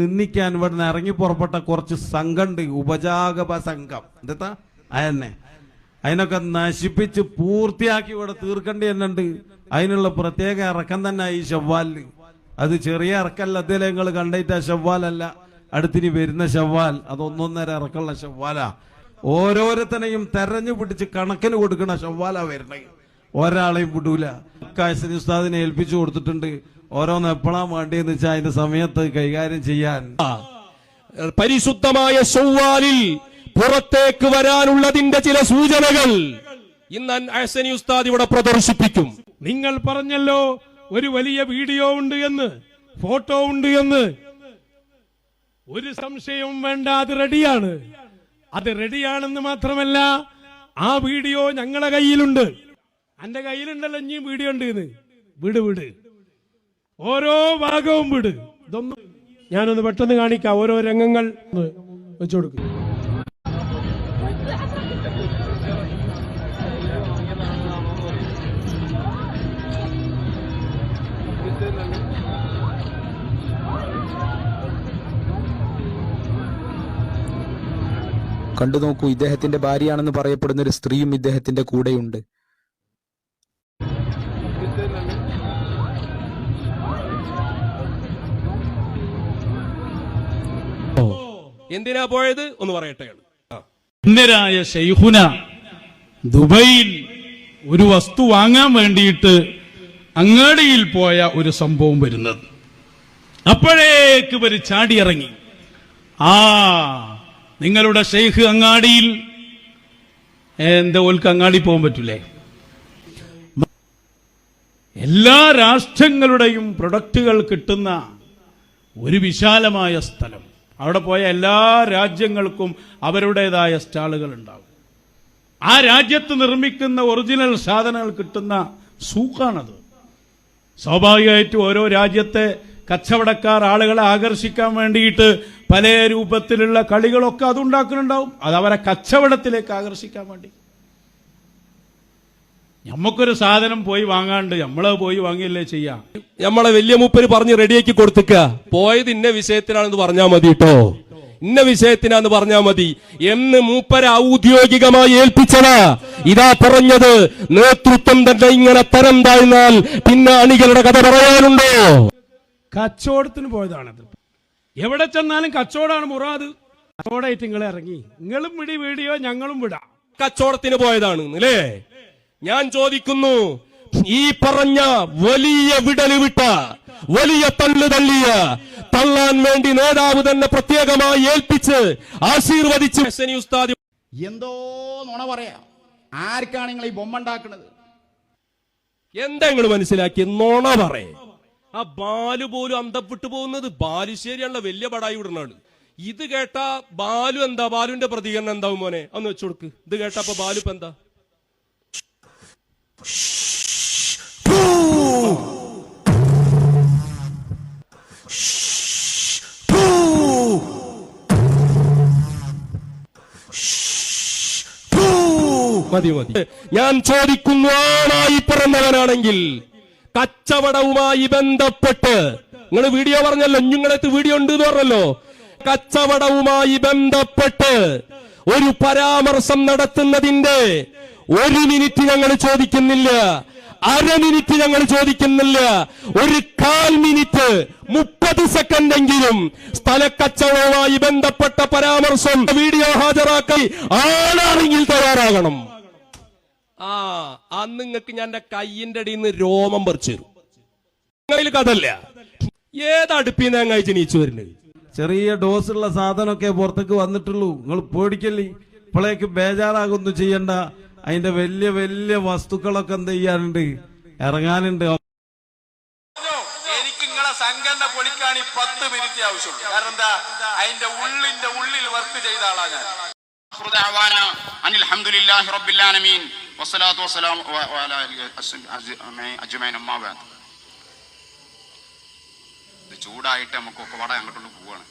നിന്ദിക്കാൻ ഇവിടുന്ന് ഇറങ്ങി പുറപ്പെട്ട കുറച്ച് സംഘമുണ്ട് ഉപജാഗപ സംഘം. എന്താ അതന്നെ അതിനൊക്കെ നശിപ്പിച്ച് പൂർത്തിയാക്കി ഇവിടെ തീർക്കേണ്ടി തന്നെയുണ്ട് അതിനുള്ള പ്രത്യേക ഇറക്കം തന്നെ ഈ ഷവ്വാലിന് അത് ചെറിയ ഇറക്കല്ല അതിലെ നിങ്ങൾ കണ്ടിട്ട് ഷവ്വാലല്ല അടുത്തിനി വരുന്ന ഷവ്വാൽ അത് ഒന്നൊന്നര ഇറക്കമുള്ള ഷവ്വാലാ ഓരോരുത്തനെയും തെരഞ്ഞു പിടിച്ച് കണക്കിന് കൊടുക്കണ ഷവ്വാലാ വരണേ ഒരാളെയും വിടൂല. കാശിനി ഉസ്താദിനെ ഏൽപ്പിച്ചു കൊടുത്തിട്ടുണ്ട്. ഓരോന്ന് എപ്പോഴാ വേണ്ടിയെന്ന് വെച്ചാൽ അതിന്റെ സമയത്ത് കൈകാര്യം ചെയ്യാൻ. പരിശുദ്ധമായ ചൊവ്വാലിൽ പുറത്തേക്ക് വരാനുള്ളതിന്റെ ചില സൂചനകൾ ഇന്ന് അഹസനി ഉസ്താദ് ഇവിടെ പ്രദർശിപ്പിക്കും. നിങ്ങൾ പറഞ്ഞല്ലോ ഒരു വലിയ വീഡിയോ ഉണ്ട് എന്ന് ഫോട്ടോ ഉണ്ട് എന്ന്. ഒരു സംശയവും വേണ്ട അത് റെഡിയാണ്. അത് റെഡിയാണെന്ന് മാത്രമല്ല ആ വീഡിയോ ഞങ്ങളെ കയ്യിലുണ്ട്. എന്റെ കയ്യിലുണ്ടല്ലോ ഇനിയും വീഡിയോ ഉണ്ട് എന്ന് വിട് വിട്. ഓരോ ഭാഗവും വിട്. ഇതൊന്നും ഞാനൊന്ന് പെട്ടെന്ന് കാണിക്കാം. ഓരോ രംഗങ്ങൾ വെച്ചു കൊടുക്കും. കണ്ടു നോക്കൂ ഇദ്ദേഹത്തിന്റെ ഭാര്യയാണെന്ന് പറയപ്പെടുന്ന ഒരു സ്ത്രീയും ഇദ്ദേഹത്തിന്റെ കൂടെയുണ്ട്. എന്തിനാ പോയത്? ഒന്ന് പറയട്ടെ ആ. ഷെയ്ഹുന ദുബൈയിൽ ഒരു വസ്തു വാങ്ങാൻ വേണ്ടിയിട്ട് അങ്ങാടിയിൽ പോയ ഒരു സംഭവം വരുന്നത്. അപ്പോഴേക്ക് ചാടി ചാടിയിറങ്ങി. ആ നിങ്ങളുടെ ഷെയ്ഖ് അങ്ങാടിയിൽ എന്താ ഓൽക്ക് അങ്ങാടി പോകാൻ പറ്റൂലേ? എല്ലാ രാഷ്ട്രങ്ങളുടെയും പ്രൊഡക്റ്റുകൾ കിട്ടുന്ന ഒരു വിശാലമായ സ്ഥലം. അവിടെ പോയ എല്ലാ രാജ്യങ്ങൾക്കും അവരുടേതായ സ്റ്റാളുകൾ ഉണ്ടാവും. ആ രാജ്യത്ത് നിർമ്മിക്കുന്ന ഒറിജിനൽ സാധനങ്ങൾ കിട്ടുന്ന സൂക്കാണത് സ്വാഭാവികമായിട്ടും ഓരോ രാജ്യത്തെ കച്ചവടക്കാർ ആളുകളെ ആകർഷിക്കാൻ വേണ്ടിയിട്ട് പല രൂപത്തിലുള്ള കളികളൊക്കെ അതുണ്ടാക്കുന്നുണ്ടാവും. അത് അവരെ കച്ചവടത്തിലേക്ക് ആകർഷിക്കാൻ വേണ്ടി. നമുക്കൊരു സാധനം പോയി വാങ്ങാണ്ട് നമ്മളെ പോയി വാങ്ങിയല്ലേ ചെയ്യാം. നമ്മളെ വലിയ മൂപ്പര് പറഞ്ഞ് റെഡിയാക്കി കൊടുത്തുക്ക. പോയത് ഇന്ന വിഷയത്തിനാണെന്ന് പറഞ്ഞാ മതി കേട്ടോ ഇന്ന വിഷയത്തിനാന്ന് പറഞ്ഞാ മതി. എന്ന് മൂപ്പര ഔദ്യോഗികമായി ഏൽപ്പിച്ചതാ. ഇതാ പറഞ്ഞത്. നേതൃത്വം തന്നെ ഇങ്ങനെ തരം താഴ്ന്നാൽ പിന്നെ അണികളുടെ കഥ പറയാനുണ്ടോ? കച്ചവടത്തിന് പോയതാണത്. എവിടെ ചെന്നാലും കച്ചവടമാണ് മുറാദ്. കച്ചവടമായിട്ട് നിങ്ങൾ ഇറങ്ങി. നിങ്ങളും വിടി വീഡിയോ ഞങ്ങളും വിടാം. കച്ചവടത്തിന് പോയതാണ് അല്ലേ? ഞാൻ ചോദിക്കുന്നു ഈ പറഞ്ഞ വലിയ വിടൽ വിട്ട വലിയ തള്ളു തള്ളിയ തള്ളാൻ വേണ്ടി നേതാവ് തന്നെ പ്രത്യേകമായി ഏൽപ്പിച്ച് ആശീർവദിച്ചു എന്തോ നുണ പറയാ. ആർക്കാണ് നിങ്ങൾ ഈ ബൊമ്മ ഉണ്ടാക്കുന്നത് എന്താ നിങ്ങൾ മനസ്സിലാക്കി നുണ പറയേ. ആ ബാലു പോലും അന്തപ്പെട്ടു പോകുന്നത് ബാലുശ്ശേരിയുള്ള വലിയ പടായി വിടുന്നാണ് ഇത് കേട്ട ബാലു എന്താ? ബാലുവിന്റെ പ്രതികരണം എന്താവും മോനെ? അന്ന് വെച്ചു കൊടുക്ക്. ഇത് കേട്ടപ്പോ ബാലു ഇപ്പൊ എന്താ? മതി മതി. ഞാൻ ചോദിക്കുന്നു ആണായി പിറന്നവനാണെങ്കിൽ കച്ചവടവുമായി ബന്ധപ്പെട്ട് നിങ്ങൾ വീഡിയോ പറഞ്ഞല്ലോ നിങ്ങളെത്ത് വീഡിയോ ഉണ്ട് പറഞ്ഞല്ലോ. കച്ചവടവുമായി ബന്ധപ്പെട്ട് ഒരു പരാമർശം നടത്തുന്നതിന്റെ ഒരു മിനിറ്റ് ഞങ്ങൾ ചോദിക്കുന്നില്ല. അര മിനിറ്റ് ഞങ്ങൾ ചോദിക്കുന്നില്ല. ഒരു കാൽ മിനിറ്റ് മുപ്പത് സെക്കൻഡ് എങ്കിലും സ്ഥലക്കച്ചവടവുമായി ബന്ധപ്പെട്ട പരാമർശം വീഡിയോ ഹാജരാക്കി ആളാണെങ്കിൽ തയ്യാറാകണം. ആ അന്ന് നിങ്ങൾക്ക് ഞാൻ എന്റെ കയ്യിന്റെ അടിയിൽ നിന്ന് രോമം പറിച്ചു തരും. കഥല്ല. ഏതടുപ്പിന്ന് ഞങ്ങൾ ജനിച്ചു വരുന്നത്? ചെറിയ ഉള്ള സാധനമൊക്കെ പുറത്തേക്ക് വന്നിട്ടുള്ളൂ. നിങ്ങൾ പേടിക്കല്ലേ? ഇപ്പോഴേക്ക് ബേജാറാകൊന്നും ചെയ്യണ്ട. അതിന്റെ വലിയ വലിയ വസ്തുക്കളൊക്കെ എന്ത് ചെയ്യാനുണ്ട് ഇറങ്ങാനുണ്ട്. സംഘടന പൊളിക്കാൻ ഈ പത്ത് മിനിറ്റ് ആവശ്യമുള്ളൂ. കാരണം എന്താ? അതിന്റെ ഉള്ളിന്റെ ഉള്ളിൽ വർക്ക് ചെയ്ത ആളാണ് ഞാൻ. അൻ അൽഹംദുലില്ലാഹി റബ്ബിൽ ആലമീൻ. വസ്സലാത്തു അജ്മഈൻ ചൂടായിട്ട് നമുക്കൊക്കെ വട അങ്ങോട്ടുള്ള പോവാണ്.